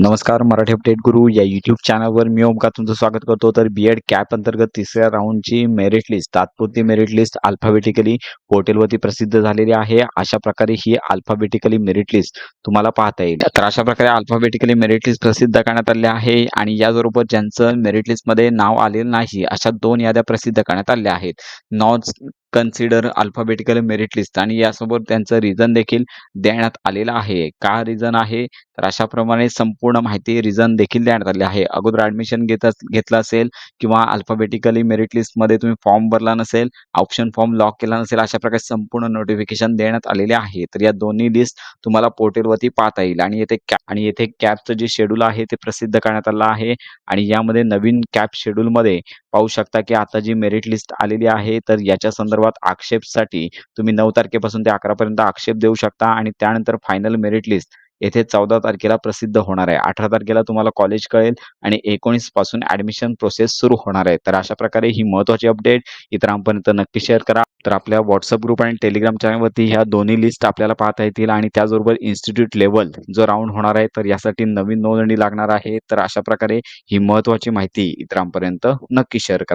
नमस्कार मराठी अपडेट गुरु या युट्यूब चॅनलवर मी ओमका तुमचं स्वागत करतो. तर बी एड कॅप अंतर्गत तिसऱ्या राऊंडची मेरिट लिस्ट तात्पुरती मेरिट लिस्ट अल्फाबेटिकली पोर्टलवरती प्रसिद्ध झालेली आहे. अशा प्रकारे ही अल्फाबेटिकली मेरिट लिस्ट तुम्हाला पाहता येईल. तर अशा प्रकारे अल्फाबेटिकली मेरिट लिस्ट प्रसिद्ध करण्यात आली आहे आणि याचबरोबर ज्यांचं मेरिट लिस्टमध्ये नाव आलेलं नाही अशा दोन याद्या प्रसिद्ध करण्यात आल्या आहेत. Non consider alphabetical merit list आणि यासोबत त्यांचं रिझन देखील देण्यात आलेलं आहे. का रिझन आहे? तर अशाप्रमाणे संपूर्ण माहिती रिझन देखील देण्यात आले आहे. अगोदर ॲडमिशन घेत घेतलं असेल किंवा अल्फाबेटिकली मेरिट लिस्टमध्ये तुम्ही फॉर्म भरला नसेल ऑप्शन फॉर्म लॉक केला नसेल अशा प्रकारे संपूर्ण नोटिफिकेशन देण्यात आलेले आहे. तर या दोन्ही लिस्ट तुम्हाला पोर्टलवरती पाहता येईल. आणि येथे आणि येथे कॅपचं जे शेड्यूल आहे ते प्रसिद्ध करण्यात आलं आहे. आणि यामध्ये नवीन कॅप शेड्यूलमध्ये पाहू शकता की आता जी मेरिट लिस्ट आलेली आहे तर याच्या संदर्भात आक्षेपसाठी तुम्ही नऊ तारखेपासून ते अकरापर्यंत आक्षेप देऊ शकता आणि त्यानंतर फायनल मेरिट लिस्ट येथे चौदा तारखेला प्रसिद्ध होणार आहे. अठरा तारखेला तुम्हाला कॉलेज कळेल आणि एकोणीसपासून ऍडमिशन प्रोसेस सुरू होणार आहे. तर अशा प्रकारे ही महत्वाची अपडेट इतरांपर्यंत नक्की शेअर करा. तर आपल्या व्हॉट्सअप ग्रुप आणि टेलिग्राम चॅनलवरती ह्या दोन्ही लिस्ट आपल्याला पाहता येतील आणि त्याचबरोबर इन्स्टिट्यूट लेवल जो राऊंड होणार आहे तर यासाठी नवीन नोंदणी लागणार आहे. तर अशा प्रकारे ही महत्वाची माहिती इतरांपर्यंत नक्की शेअर करा.